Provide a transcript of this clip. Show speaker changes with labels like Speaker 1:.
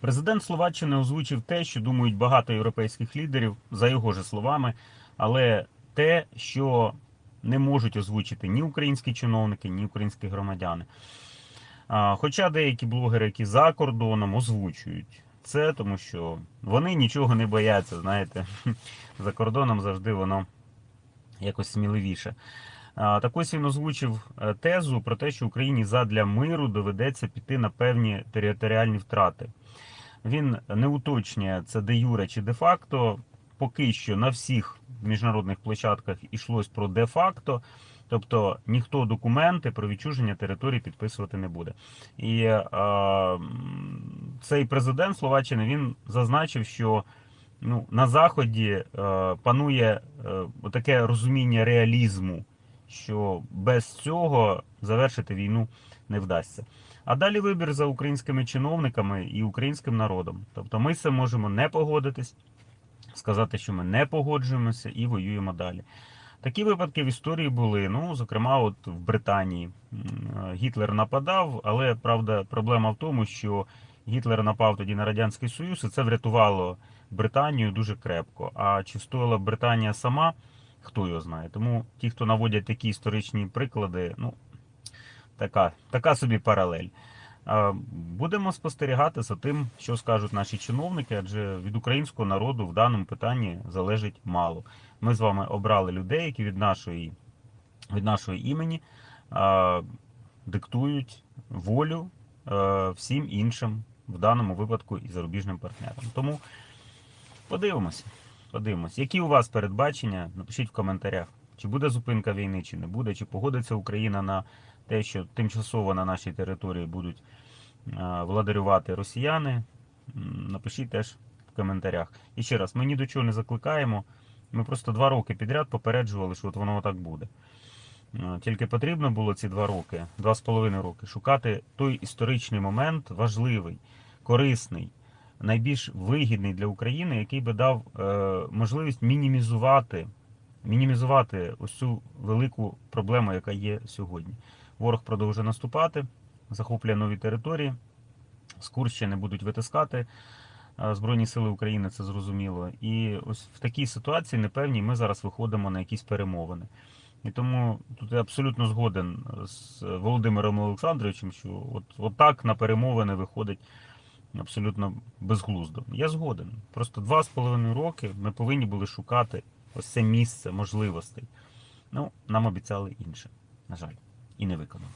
Speaker 1: Президент Словаччини озвучив те, що думають багато європейських лідерів, за його же словами, але те, що не можуть озвучити ні українські чиновники, ні українські громадяни. Хоча деякі блогери, які за кордоном, озвучують це, тому що вони нічого не бояться. Знаєте, за кордоном завжди воно якось сміливіше. Так ось він озвучив е, тезу про те, що Україні задля миру доведеться піти на певні територіальні втрати. Він не уточнює це де юре чи де факто. Поки що на всіх міжнародних площадках йшлось про де-факто, тобто ніхто документи про відчуження території підписувати не буде. І е, цей президент Словаччини він зазначив, що ну, на Заході е, панує е, таке розуміння реалізму, що без цього завершити війну не вдасться. А далі вибір за українськими чиновниками і українським народом. Тобто ми з можемо не погодитись, сказати, що ми не погоджуємося і воюємо далі. Такі випадки в історії були. Ну, зокрема, от в Британії Гітлер нападав, але правда, проблема в тому, що Гітлер напав тоді на Радянський Союз, і це врятувало Британію дуже крепко. А чи стояла б Британія сама, хто його знає. Тому ті, хто наводять такі історичні приклади, ну така, така собі паралель. Будемо спостерігати за тим, що скажуть наші чиновники, адже від українського народу в даному питанні залежить мало. Ми з вами обрали людей, які від нашої, від нашої імені а, диктують волю а, всім іншим, в даному випадку і зарубіжним партнерам. Тому подивимося. Подивимось, які у вас передбачення? Напишіть в коментарях, чи буде зупинка війни, чи не буде, чи погодиться Україна на те, що тимчасово на нашій території будуть владарювати росіяни. Напишіть теж в коментарях. І ще раз, ми ні до чого не закликаємо. Ми просто два роки підряд попереджували, що от воно так буде. Тільки потрібно було ці два роки, два з половиною роки, шукати той історичний момент важливий, корисний, найбільш вигідний для України, який би дав е, можливість мінімізувати, мінімізувати ось цю велику проблему, яка є сьогодні. Ворог продовжує наступати, захоплює нові території, з Курщини будуть витискати е, Збройні Сили України, це зрозуміло. І ось в такій ситуації непевній ми зараз виходимо на якісь перемовини. І тому тут я абсолютно згоден з Володимиром Олександровичем, що от, от так на перемовини виходить абсолютно безглуздо. Я згоден. Просто два з половиною роки ми повинні були шукати ось це місце можливостей. Ну, нам обіцяли інше, на жаль, і не виконали.